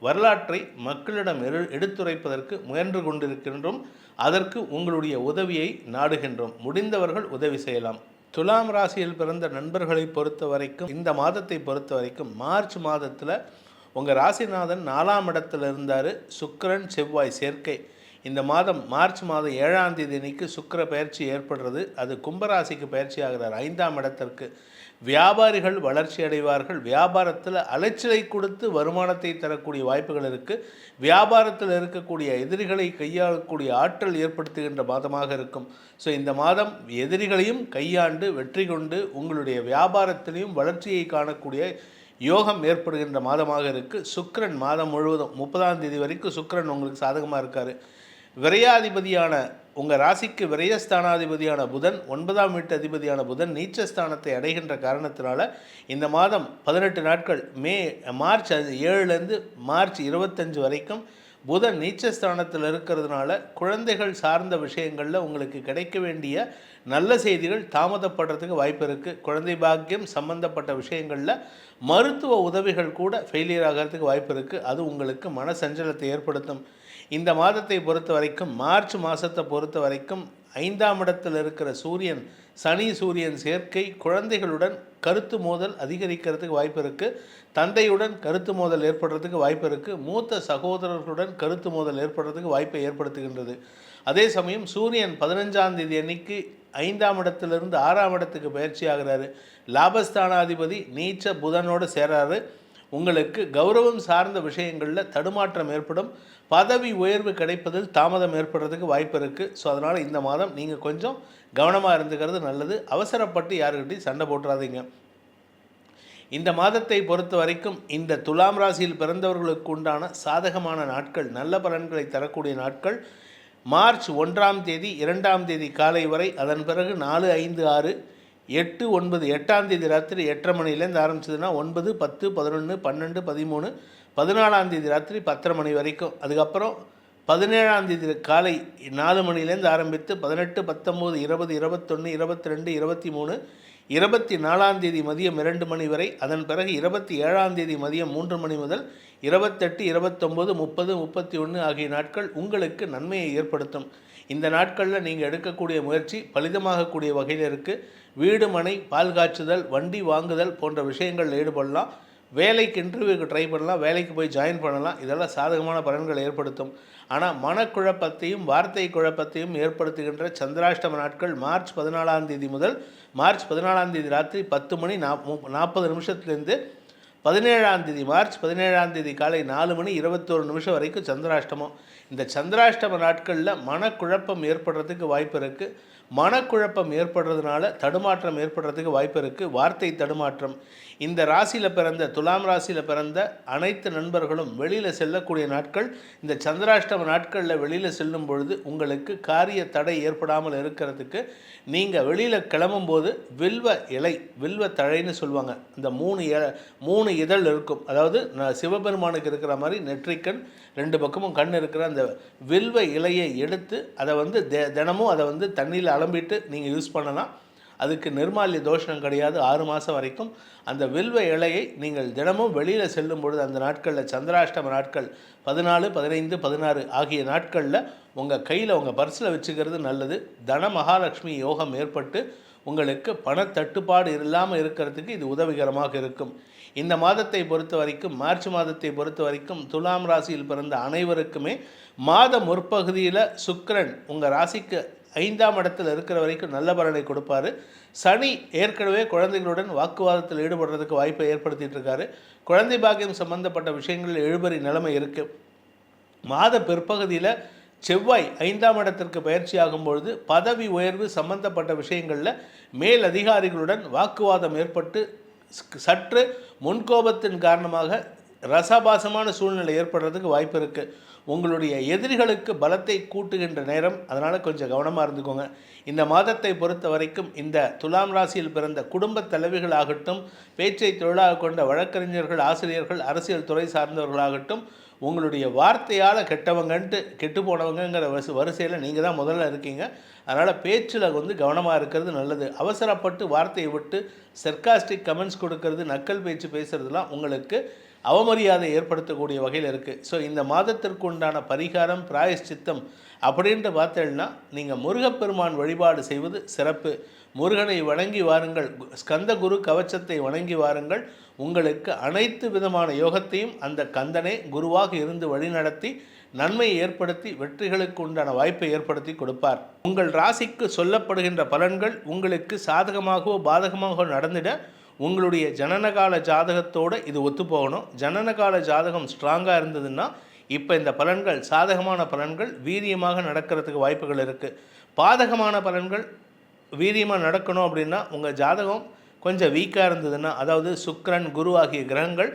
வரலாற்றை மக்களிடம் எடுத்துரைப்பதற்கு முயன்று கொண்டிருக்கின்றோம். அதற்கு உங்களுடைய உதவியை நாடுகின்றோம். முடிந்தவர்கள் உதவி செய்யலாம். துலாம் ராசியில் பிறந்த நண்பர்களை பொறுத்த வரைக்கும் இந்த மாதத்தை பொறுத்த வரைக்கும் மார்ச் மாதத்தில் உங்கள் ராசிநாதன் நாலாம் இடத்துல இருந்தார். சுக்கிரன் செவ்வாய் சேர்க்கை. இந்த மாதம் மார்ச் மாதம் ஏழாம் தேதி அன்னைக்கு சுக்கிர பயிற்சி ஏற்படுறது. அது கும்பராசிக்கு பயிற்சி ஆகிறார். ஐந்தாம் இடத்திற்கு. வியாபாரிகள் வளர்ச்சி அடைவார்கள். வியாபாரத்தில் அலைச்சலை கொடுத்து வருமானத்தை தரக்கூடிய வாய்ப்புகள் இருக்குது வியாபாரத்தில் இருக்கக்கூடிய எதிரிகளை கையாளக்கூடிய ஆற்றல் ஏற்படுத்துகின்ற மாதமாக இருக்கும். ஸோ இந்த மாதம் எதிரிகளையும் கையாண்டு வெற்றி கொண்டு உங்களுடைய வியாபாரத்திலையும் வளர்ச்சியை காணக்கூடிய யோகம் ஏற்படுகின்ற மாதமாக இருக்குது சுக்கரன் மாதம் முழுவதும் முப்பதாம் தேதி வரைக்கும் சுக்கரன் உங்களுக்கு சாதகமாக இருக்கார். விரையாதிபதியான உங்கள் ராசிக்கு விரயஸ்தானாதிபதியான புதன் ஒன்பதாம் வீட்டு அதிபதியான புதன் நீச்சஸ்தானத்தை அடைகின்ற காரணத்தினால இந்த மாதம் பதினெட்டு நாட்கள் மே மார்ச் ஏழுலேருந்து மார்ச் இருபத்தஞ்சு வரைக்கும் புதன் நீச்சஸ்தானத்தில் இருக்கிறதுனால குழந்தைகள் சார்ந்த விஷயங்களில் உங்களுக்கு கிடைக்க வேண்டிய நல்ல செய்திகள் தாமதப்படுறதுக்கு வாய்ப்பு இருக்குது குழந்தை பாக்கியம் சம்பந்தப்பட்ட விஷயங்களில் மருத்துவ உதவிகள் கூட ஃபெயிலியர் ஆகிறதுக்கு வாய்ப்பு இருக்குது அது உங்களுக்கு மன சஞ்சலத்தை ஏற்படுத்தும். இந்த மாதத்தை பொறுத்த வரைக்கும் மார்ச் மாதத்தை பொறுத்த வரைக்கும் ஐந்தாம் இடத்தில் இருக்கிற சூரியன் சனி சூரியன் சேர்க்கை குழந்தைகளுடன் கருத்து மோதல் அதிகரிக்கிறதுக்கு வாய்ப்பு இருக்குது தந்தையுடன் கருத்து மோதல் ஏற்படுறதுக்கு வாய்ப்பு இருக்குது மூத்த சகோதரர்களுடன் கருத்து மோதல் ஏற்படுறதுக்கு வாய்ப்பை ஏற்படுத்துகின்றது. அதே சமயம் சூரியன் பதினஞ்சாம் தேதி அன்னைக்கு ஐந்தாம் இடத்திலிருந்து ஆறாம் இடத்துக்கு பயிற்சி ஆகிறாரு. லாபஸ்தானாதிபதி நீச்ச புதனோடு சேராரு. உங்களுக்கு கௌரவம் சார்ந்த விஷயங்களில் தடுமாற்றம் ஏற்படும். பதவி உயர்வு கிடைப்பதில் தாமதம் ஏற்படுறதுக்கு வாய்ப்பு இருக்குது ஸோ அதனால் இந்த மாதம் நீங்கள் கொஞ்சம் கவனமாக இருந்துக்கிறது நல்லது. அவசரப்பட்டு யாருக்கிட்டையும் சண்டை போட்டுறாதீங்க. இந்த மாதத்தை பொறுத்த வரைக்கும் இந்த துலாம் ராசியில் பிறந்தவர்களுக்கு உண்டான சாதகமான நாட்கள் நல்ல பலன்களை தரக்கூடிய நாட்கள். மார்ச் ஒன்றாம் தேதி இரண்டாம் தேதி காலை வரை அதன் பிறகு நாலு ஐந்து ஆறு எட்டு ஒன்பது எட்டாம் தேதி ராத்திரி எட்டரை மணிலேருந்து ஆரம்பிச்சதுன்னா ஒன்பது பத்து பதினொன்று பன்னெண்டு பதிமூணு பதினாலாம் தேதி ராத்திரி பத்தரை மணி வரைக்கும். அதுக்கப்புறம் பதினேழாம் தேதி காலை நாலு மணிலேருந்து ஆரம்பித்து பதினெட்டு பத்தொம்போது இருபது இருபத்தொன்று இருபத்தி ரெண்டு இருபத்தி மூணு இருபத்தி நாலாம் தேதி மதியம் இரண்டு மணி வரை அதன் பிறகு இருபத்தி ஏழாம் தேதி மதியம் மூன்று மணி முதல் இருபத்தெட்டு இருபத்தொம்போது முப்பது முப்பத்தி ஒன்று ஆகிய நாட்கள் உங்களுக்கு நன்மையை ஏற்படுத்தும். இந்த நாட்களில் நீங்கள் எடுக்கக்கூடிய முயற்சி பலிதமாகக்கூடிய வகையில் இருக்குது வீடு மனை பால் காய்ச்சுதல் வண்டி வாங்குதல் போன்ற விஷயங்களில் ஈடுபடலாம். வேலைக்கு இன்டர்வியூக்கு ட்ரை பண்ணலாம். வேலைக்கு போய் ஜாயின் பண்ணலாம். இதெல்லாம் சாதகமான பலன்களை ஏற்படுத்தும். ஆனால் மனக்குழப்பத்தையும் வார்த்தை குழப்பத்தையும் ஏற்படுத்துகின்ற சந்திராஷ்டம நாட்கள் மார்ச் பதினாலாம் தேதி முதல் மார்ச் பதினாலாம் தேதி ராத்திரி பத்து மணி நாற்பது நிமிஷத்துலேருந்து பதினேழாம் தேதி மார்ச் பதினேழாம் தேதி காலை நாலு மணி இருபத்தோரு நிமிஷம் வரைக்கும் சந்திராஷ்டமம். இந்த சந்திராஷ்டம நாட்களில் மனக்குழப்பம் ஏற்படுறதுக்கு வாய்ப்பு இருக்குது மனக்குழப்பம் ஏற்படுறதுனால தடுமாற்றம் ஏற்படுறதுக்கு வாய்ப்பு இருக்குது வார்த்தை தடுமாற்றம். இந்த ராசியில் பிறந்த துலாம் ராசியில் பிறந்த அனைத்து நண்பர்களும் வெளியில் செல்லக்கூடிய நாட்கள் இந்த சந்திராஷ்டம நாட்களில் வெளியில் செல்லும் பொழுது உங்களுக்கு காரிய தடை ஏற்படாமல் இருக்கிறதுக்கு நீங்கள் வெளியில் கிளம்பும்போது வில்வ இலை வில்வ தழைன்னு சொல்லுவாங்க. இந்த மூணு மூணு இதழ் இருக்கும். அதாவது சிவபெருமானுக்கு இருக்கிற மாதிரி நெற்றிக்கண் ரெண்டு பக்கமும் கண் இருக்கிற அந்த வில்வ இலையை எடுத்து அதை வந்து தெ- தினமும் அதை வந்து தண்ணியில் அலம்பிட்டு நீங்கள் யூஸ் பண்ணலாம். அதுக்கு நிர்மால்ய தோஷம் கிடையாது. ஆறு மாதம் வரைக்கும் அந்த வில்வ இலையை நீங்கள் தினமும் வெளியில் செல்லும் பொழுது அந்த நாட்களில் சந்திராஷ்டம நாட்கள் பதினாலு பதினைந்து பதினாறு ஆகிய நாட்களில் உங்கள் கையில் உங்கள் பர்ஸில் வச்சுக்கிறது நல்லது. தன மகாலட்சுமி யோகம் ஏற்பட்டு உங்களுக்கு பணத்தட்டுப்பாடு இல்லாமல் இருக்கிறதுக்கு இது உதவிகரமாக இருக்கும். இந்த மாதத்தை பொறுத்த வரைக்கும் மார்ச் மாதத்தை பொறுத்த வரைக்கும் துலாம் ராசியில் பிறந்த அனைவருக்குமே மாத முற்பகுதியில் சுக்கரன் உங்கள் ராசிக்கு ஐந்தாம் இடத்தில் இருக்கிற வரைக்கும் நல்ல பலனை கொடுப்பாரு. சனி ஏற்கனவே குழந்தைகளுடன் வாக்குவாதத்தில் ஈடுபடுறதுக்கு வாய்ப்பை ஏற்படுத்திட்டு இருக்காரு. குழந்தை பாக்கியம் சம்பந்தப்பட்ட விஷயங்களில் எழுபறி நிலைமை இருக்குது மாத பிற்பகுதியில் செவ்வாய் ஐந்தாம் இடத்திற்கு பயிற்சியாகும் பொழுது பதவி உயர்வு சம்பந்தப்பட்ட விஷயங்களில் மேல் அதிகாரிகளுடன் வாக்குவாதம் ஏற்பட்டு சற்று முன்கோபத்தின் காரணமாக ரசபாசமான சூழ்நிலை ஏற்படுறதுக்கு வாய்ப்பு இருக்குது உங்களுடைய எதிரிகளுக்கு பலத்தை கூட்டுகின்ற நேரம் அதனால் கொஞ்சம் கவனமாக இருந்துக்கோங்க. இந்த மாதத்தை பொறுத்த வரைக்கும் இந்த துலாம் ராசியில் பிறந்த குடும்பத் தலைவிகளாகட்டும் பேச்சை தொழிலாக கொண்ட வழக்கறிஞர்கள் ஆசிரியர்கள் அரசியல் துறை சார்ந்தவர்களாகட்டும் உங்களுடைய வார்த்தையால் கெட்டவங்கன்ட்டு கெட்டு போனவங்கிற வரிசை வரிசையில் நீங்கள் தான் முதல்ல இருக்கீங்க. அதனால் பேச்சில் வந்து கவனமாக இருக்கிறது நல்லது. அவசரப்பட்டு வார்த்தையை விட்டு சர்க்காஸ்டிக் கமெண்ட்ஸ் கொடுக்கறது நக்கல் பேச்சு பேசுகிறதுலாம் உங்களுக்கு அவமரியாதை ஏற்படுத்தக்கூடிய வகையில் இருக்குது ஸோ இந்த மாதத்திற்கு உண்டான பரிகாரம் பிராயஷ்சித்தம் அப்படின்ட்டு பார்த்தேன்னா நீங்கள் முருகப்பெருமான் வழிபாடு செய்வது சிறப்பு. முருகனை வணங்கி வாருங்கள். ஸ்கந்த குரு கவச்சத்தை வணங்கி வாருங்கள். உங்களுக்கு அனைத்து விதமான யோகத்தையும் அந்த கந்தனே குருவாக இருந்து வழிநடத்தி நன்மையை ஏற்படுத்தி வெற்றிகளுக்கு உண்டான வாய்ப்பை ஏற்படுத்தி கொடுப்பார். உங்கள் ராசிக்கு சொல்லப்படுகின்ற பலன்கள் உங்களுக்கு சாதகமாகவோ பாதகமாகவோ நடந்திட உங்களுடைய ஜனனகால ஜாதகத்தோடு இது ஒத்துப்போகணும். ஜனனகால ஜாதகம் ஸ்ட்ராங்காக இருந்ததுன்னா இப்போ இந்த பலன்கள் சாதகமான பலன்கள் வீரியமாக நடக்கிறதுக்கு வாய்ப்புகள் இருக்குது பாதகமான பலன்கள் வீரியமாக நடக்கணும் அப்படின்னா உங்கள் ஜாதகம் கொஞ்சம் வீக்காக இருந்ததுன்னா அதாவது சுக்ரன் குரு ஆகிய கிரகங்கள்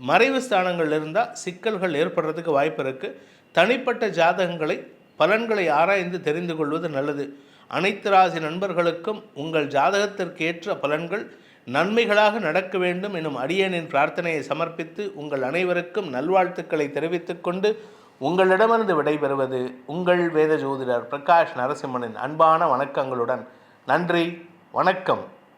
மறைவு ஸ்தானங்கள் இருந்தால் சிக்கல்கள் ஏற்படுறதுக்கு வாய்ப்பு இருக்குது தனிப்பட்ட ஜாதகங்களை பலன்களை ஆராய்ந்து தெரிந்து கொள்வது நல்லது. அனைத்து ராசி நண்பர்களுக்கும் உங்கள் ஜாதகத்திற்கேற்ற பலன்கள் நன்மைகளாக நடக்க வேண்டும் எனும் அடியனின் பிரார்த்தனையை சமர்ப்பித்து உங்கள் அனைவருக்கும் நல்வாழ்த்துக்களை தெரிவித்துக்கொண்டு உங்களிடமிருந்து விடைபெறுவது உங்கள் வேத ஜோதிடர் பிரகாஷ் நரசிம்மனின் அன்பான வணக்கங்களுடன் நன்றி வணக்கம்.